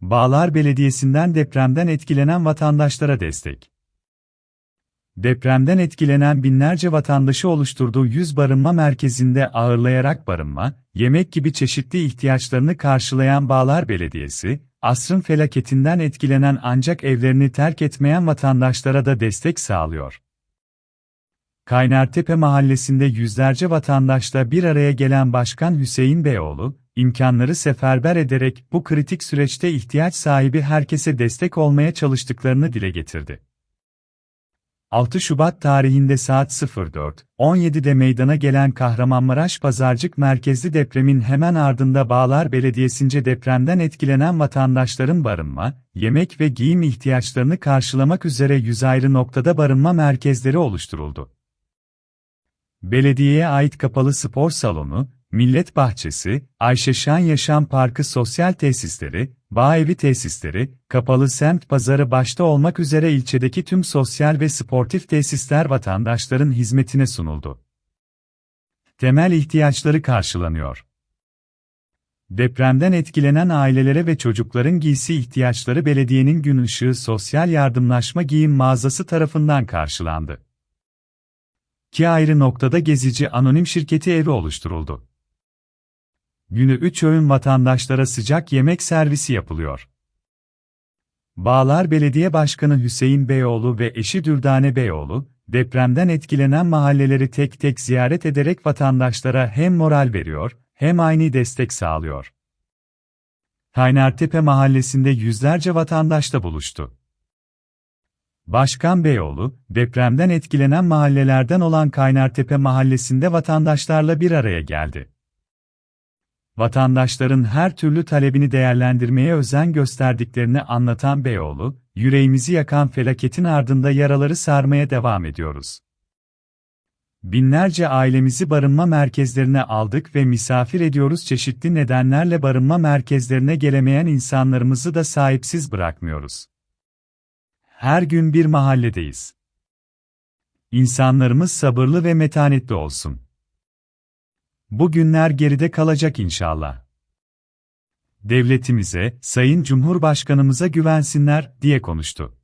Bağlar Belediyesi'nden depremden etkilenen vatandaşlara destek. Depremden etkilenen binlerce vatandaşı oluşturduğu 100 barınma merkezinde ağırlayarak barınma, yemek gibi çeşitli ihtiyaçlarını karşılayan Bağlar Belediyesi, asrın felaketinden etkilenen ancak evlerini terk etmeyen vatandaşlara da destek sağlıyor. Kaynartepe mahallesinde yüzlerce vatandaşla bir araya gelen Başkan Hüseyin Beyoğlu, imkanları seferber ederek bu kritik süreçte ihtiyaç sahibi herkese destek olmaya çalıştıklarını dile getirdi. 6 Şubat tarihinde saat 04.17'de meydana gelen Kahramanmaraş Pazarcık merkezli depremin hemen ardında Bağlar Belediyesi'nce depremden etkilenen vatandaşların barınma, yemek ve giyim ihtiyaçlarını karşılamak üzere 100 ayrı noktada barınma merkezleri oluşturuldu. Belediyeye ait kapalı spor salonu, millet bahçesi, Ayşe Şan Yaşam Parkı sosyal tesisleri, bağ evi tesisleri, kapalı semt pazarı başta olmak üzere ilçedeki tüm sosyal ve sportif tesisler vatandaşların hizmetine sunuldu. Temel ihtiyaçları karşılanıyor. Depremden etkilenen ailelere ve çocukların giysi ihtiyaçları belediyenin gün ışığı sosyal yardımlaşma giyim mağazası tarafından karşılandı. İki ayrı noktada gezici anonim şirketi evi oluşturuldu. Günü 3 öğün vatandaşlara sıcak yemek servisi yapılıyor. Bağlar Belediye Başkanı Hüseyin Beyoğlu ve eşi Dürdane Beyoğlu, depremden etkilenen mahalleleri tek tek ziyaret ederek vatandaşlara hem moral veriyor, hem aynı destek sağlıyor. Kaynartepe mahallesinde yüzlerce vatandaşla buluştu. Başkan Beyoğlu, depremden etkilenen mahallelerden olan Kaynartepe mahallesinde vatandaşlarla bir araya geldi. Vatandaşların her türlü talebini değerlendirmeye özen gösterdiklerini anlatan Beyoğlu, yüreğimizi yakan felaketin ardında yaraları sarmaya devam ediyoruz. Binlerce ailemizi barınma merkezlerine aldık ve misafir ediyoruz çeşitli nedenlerle barınma merkezlerine gelemeyen insanlarımızı da sahipsiz bırakmıyoruz. Her gün bir mahalledeyiz. İnsanlarımız sabırlı ve metanetli olsun. Bu günler geride kalacak inşallah. Devletimize, Sayın Cumhurbaşkanımıza güvensinler, diye konuştu.